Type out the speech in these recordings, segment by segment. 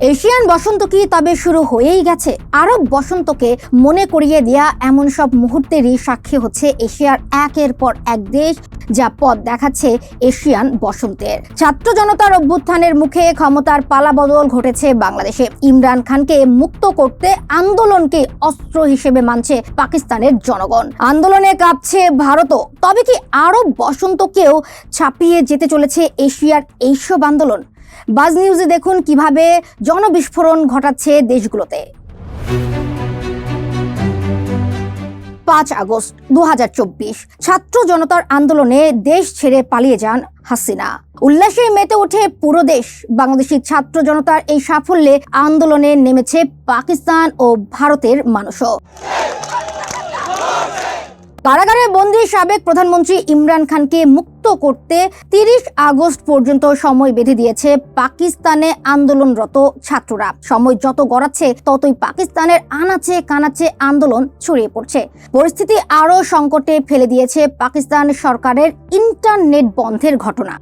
Asian বসন্ত কি তবে শুরু হয়েই গেছে। আরব বসন্তকে মনে করিয়ে দেয়া এমন সব মুহূর্তেরই সাক্ষী হচ্ছে এশিয়ার একের পর এক দেশ, যা পথ দেখাচ্ছে এশিয়ান বসন্তের। ছাত্র জনতার অভ্যুত্থানের মুখে ক্ষমতার পালাবদল ঘটেছে বাংলাদেশে। ইমরান খানকে মুক্ত করতে আন্দোলনকে অস্ত্র হিসেবে মানছে পাকিস্তানের জনগণ। আন্দোলনে কাঁপছে ভারতও। তবে কি আরব বসন্তকেও ছাপিয়ে যেতে চলেছে এশিয়ার এইসব আন্দোলন? বাজ নিউজে দেখুন কীভাবে জনবিস্ফোরণ ঘটাচ্ছে দেশগুলোতে। পাঁচ আগস্ট দু ছাত্র জনতার আন্দোলনে দেশ ছেড়ে পালিয়ে যান হাসিনা। উল্লাসে মেতে ওঠে পুরো দেশ। বাংলাদেশি ছাত্র জনতার এই সাফল্যে আন্দোলনে নেমেছে পাকিস্তান ও ভারতের মানুষও। কারাগারে বন্দী সাবেক প্রধানমন্ত্রী ইমরান খানকে মুক্ত করতে তিরিশ আগস্ট পর্যন্ত সময় বেঁধে দিয়েছে পাকিস্তানে আন্দোলনরত ছাত্ররা। সময় যত গড়াচ্ছে, ততই পাকিস্তানের আনাচে কানাচে আন্দোলন ছড়িয়ে পড়ছে। পরিস্থিতি আরও সংকটে ফেলে দিয়েছে পাকিস্তান সরকারের ইন্টারনেট বন্ধের ঘটনা।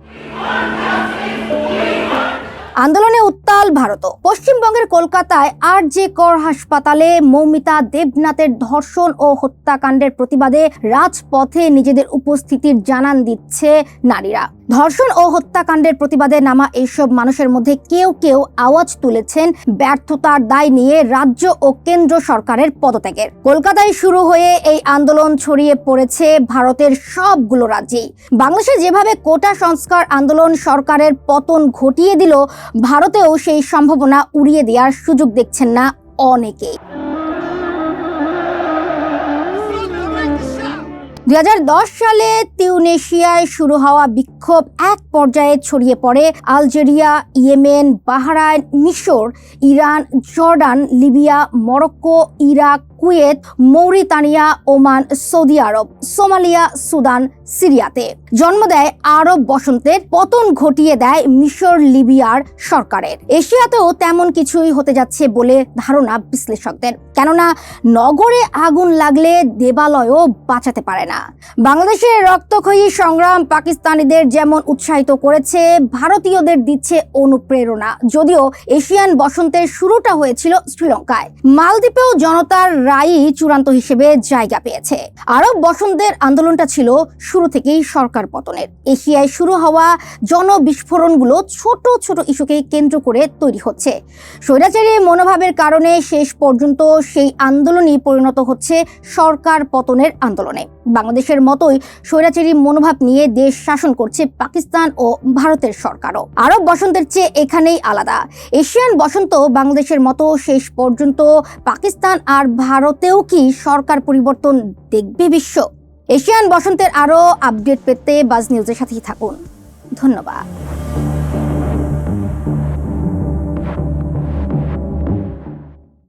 আন্দোলনে উত্তাল ভারত। পশ্চিমবঙ্গের কলকাতায় আর জে কর হাসপাতালে মৌমিতা দেবনাথের ধর্ষণ ও হত্যাকাণ্ডের প্রতিবাদে রাজপথে নিজেদের উপস্থিতির জানান দিচ্ছে নারীরা। ধর্ষণ ও হত্যাকাণ্ডের প্রতিবাদে নামা এইসব মানুষের মধ্যে কেউ কেউ আওয়াজ তুলেছেন ব্যর্থতার দায় নিয়ে রাজ্য ও কেন্দ্র সরকারের পদত্যাগের। কলকাতায় শুরু হয়ে এই আন্দোলন ছড়িয়ে পড়েছে ভারতের সবগুলো রাজ্যেই। বাংলাদেশে যেভাবে কোটা সংস্কার আন্দোলন সরকারের পতন ঘটিয়ে দিল ভারতেও সেই সম্ভাবনা উড়িয়ে দেওয়ার সুযোগ দেখছেন না অনেকেই। দুই হাজার দশ সালে তিউনেশিয়ায় শুরু হওয়া বিক্ষোভ এক পর্যায়ে ছড়িয়ে পড়ে আলজেরিয়া, ইয়েমেন, বাহরাইন, মিশর, Iran, Jordan, Libya, Morocco, Iraq, Kuwait, Mauritania, Oman, Saudi Arab, Somalia, Sudan, সিরিয়াতে। জন্ম দেয় আরব বসন্তের, পতন ঘটিয়ে দেয় মিশর লিবিয়ার সরকারের। এশিয়াতেও তেমন কিছুই হতে যাচ্ছে বলে ধারণা বিশ্লেষকদের। কেননা নগরে আগুন লাগলে দেবালয়ও বাঁচাতে পারে না। বাংলাদেশের রক্তক্ষয়ী সংগ্রাম পাকিস্তানিদের যেমন উৎসাহিত করেছে, ভারতীয়দের দিচ্ছে অনুপ্রেরণা। যদিও এশিয়ান বসন্তের শুরুটা হয়েছিল শ্রীলঙ্কায়। মালদ্বীপেও জনতার রায়ই চূড়ান্ত হিসেবে জায়গা পেয়েছে। আরব বসন্তের আন্দোলনটা ছিল শুরু থেকেই সরকার পতনের। এশিয়ায় শুরু হওয়া জনবিস্ফোরণগুলো ছোট ছোট ইস্যুকে কেন্দ্র করে তৈরি হচ্ছে। স্বৈরাচারী মনোভাবের কারণে শেষ পর্যন্ত সেই আন্দোলনই পরিণত হচ্ছে সরকার পতনের আন্দোলনে। বাংলাদেশের মতোই স্বৈরাচারী মনোভাব নিয়ে দেশ শাসন করছে পাকিস্তান ও ভারতের সরকারও। আরব বসন্তের চেয়ে এখানেই আলাদা। এশিয়ান বসন্ত বাংলাদেশের মতো শেষ পর্যন্ত পাকিস্তান আর ভারতেও কি সরকার পরিবর্তন দেখবে বিশ্ব? এশিয়ান বসন্তের আরও আপডেট পেতে বাজ নিউজের সাথেই থাকুন। ধন্যবাদ।